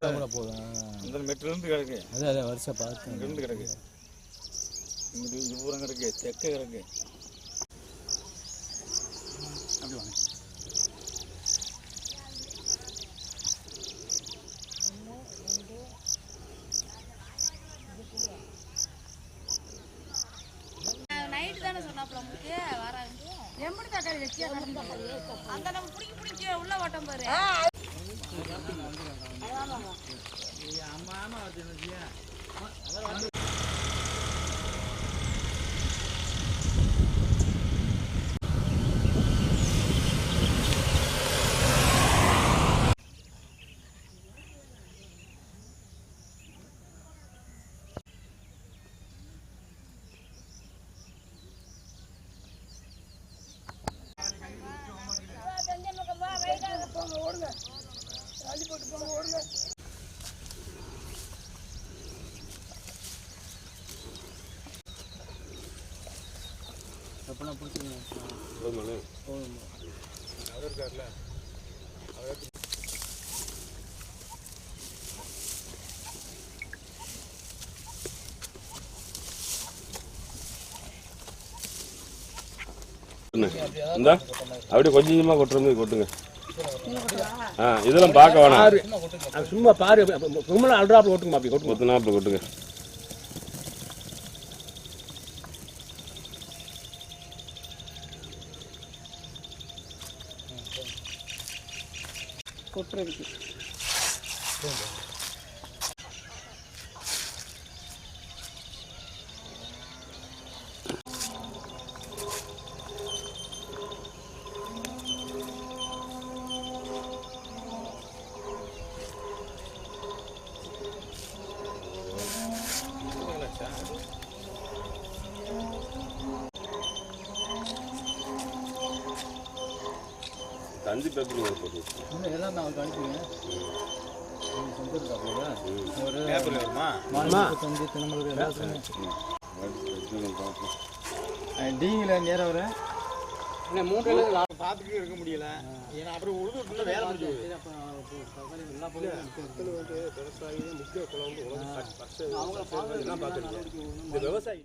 போதும். இந்த மெட்டிலேருந்து கிடக்கு. அதே அதே வருஷம் பார்த்து இங்கேருந்து கிடக்கு. இங்கிட்டு இது பூரம் கிடக்கு தெக்க கிடக்கு. அப்படி வாங்க. தக்காளி வெட்டியா அந்த நம்ம பிடிக்க பிடிக்க உள்ள ஓட்டம் பாரு. அம்மா ஆமா வச்சு ஓடுங்க. எப்படின்னா பிடிச்சிருங்க போதும் இந்தா அப்படியே கொஞ்சம் கொஞ்சமாக கொட்டுற மாதிரி கொட்டுங்க. ஆ இதெல்லாம் பார்க்க வேணாம். அது சும்மா பாரு. ரொம்ப அல்ட்ராப்பில் ஓட்டுங்க அப்படி கொட்டு கொத்து நாப்பில் கொட்டுங்க. comprei. Pronto. கொட்டுறதுக்கு தந்தி பேப்பர் நீங்கள் போட்டு இன்னும் எல்லாம் நான் அனுப்பிடுங்க ஒரு பேப்பரில் வருமா தினமலர் எல்லாத்துக்குமே டிங்கில் நேரம் வர. பார்த்துட்டு இருக்க முடியல. ஏன்னா அப்புறம் உழுது வேலை முடிஞ்சு விவசாயி.